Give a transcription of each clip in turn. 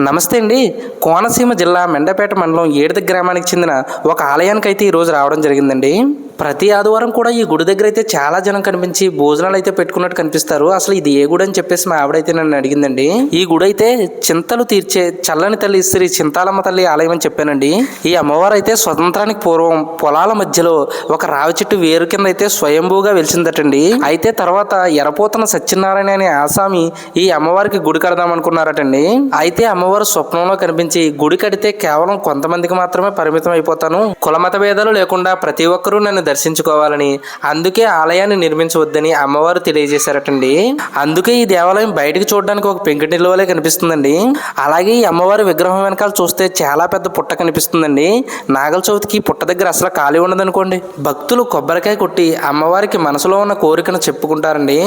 నమస్తే అండి. కోనసీమ జిల్లా మెండపేట మండలం ఏడుద గ్రామానికి చెందిన ఒక ఆలయానికి అయితే ఈరోజు రావడం జరిగిందండి. ప్రతి ఆదివారం కూడా ఈ గుడి దగ్గర అయితే చాలా జనం కనిపించి భోజనాలు అయితే పెట్టుకున్నట్టు కనిపిస్తారు. అసలు ఇది ఏ గుడి అని చెప్పేసి మా ఆవిడైతే నన్ను అడిగిందండి. ఈ గుడి అయితే చింతలు తీర్చే చల్లని తల్లి శ్రీ చింతాలమ్మ తల్లి ఆలయం అని చెప్పానండి. ఈ అమ్మవారు అయితే స్వతంత్రానికి పూర్వం పొలాల మధ్యలో ఒక రావి చెట్టు వేరు కింద అయితే స్వయంభూగా వెలిసిందటండి. అయితే తర్వాత ఎరపోతన సత్యనారాయణ అనే ఆసామి ఈ అమ్మవారికి గుడి కడదామనుకున్నారటండి అయితే అమ్మవారు స్వప్నంలో కనిపించి గుడి కడితే కేవలం కొంతమందికి మాత్రమే పరిమితం అయిపోతాను కులమత భేదాలు లేకుండా ప్రతి ఒక్కరూ నన్ను దర్శించుకోవాలని. అందుకే ఆలయాన్ని నిర్మించవద్దని అమ్మవారు తెలియజేశారటండి. అందుకే ఈ దేవాలయం బయటకు చూడడానికి ఒక పెంకుటిల్లు వలె కనిపిస్తుందండి. అలాగే ఈ అమ్మవారి విగ్రహం వెనకాల చూస్తే చాలా పెద్ద పుట్ట కనిపిస్తుందండి. నాగల చవితికి పుట్ట దగ్గర అసలు ఖాళీ ఉండదనుకోండి. భక్తులు కొబ్బరికాయ కొట్టి అమ్మవారికి మనసులో ఉన్న కోరికను చెప్పుకుంటారండి.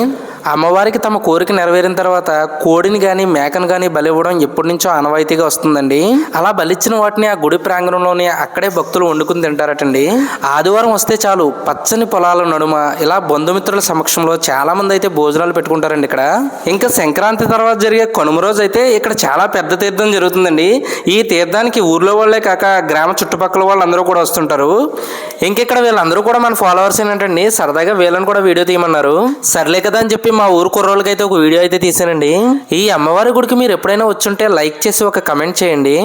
అమ్మవారికి తమ కోరిక నెరవేరిన తర్వాత కోడిని కానీ మేకను కానీ బలి ఇవ్వడం ఎప్పటి నుంచో ఆనవాయితీగా వస్తుందండి. అలా బలిచ్చిన వాటిని ఆ గుడి ప్రాంగణంలోనే అక్కడే భక్తులు వండుకుని తింటారటండి. ఆదివారం వస్తే చాలు పచ్చని పొలాల నడుమ ఇలా బంధుమిత్రుల సమక్షంలో చాలా మంది అయితే భోజనాలు పెట్టుకుంటారండి ఇక్కడ. ఇంకా సంక్రాంతి తర్వాత జరిగే కనుమ రోజు అయితే ఇక్కడ చాలా పెద్ద తీర్థం జరుగుతుందండి. ఈ తీర్థానికి ఊర్లో వాళ్ళే కాక గ్రామ చుట్టుపక్కల వాళ్ళందరూ కూడా వస్తుంటారు. ఇంకెక్కడ వీళ్ళందరూ కూడా మన ఫాలోవర్స్ ఏంటండి సరదాగా వీళ్ళని కూడా వీడియో తీయమన్నారు. సర్లే కదా అని చెప్పి మా ఊరు కుర్రోళ్ళకి అయితే ఒక వీడియో అయితే తీసానండి. ఈ అమ్మవారి గుడికి మీరు ఎప్పుడైనా వచ్చుంటే లైక్ చేసి ఒక కమెంట్ చేయండి.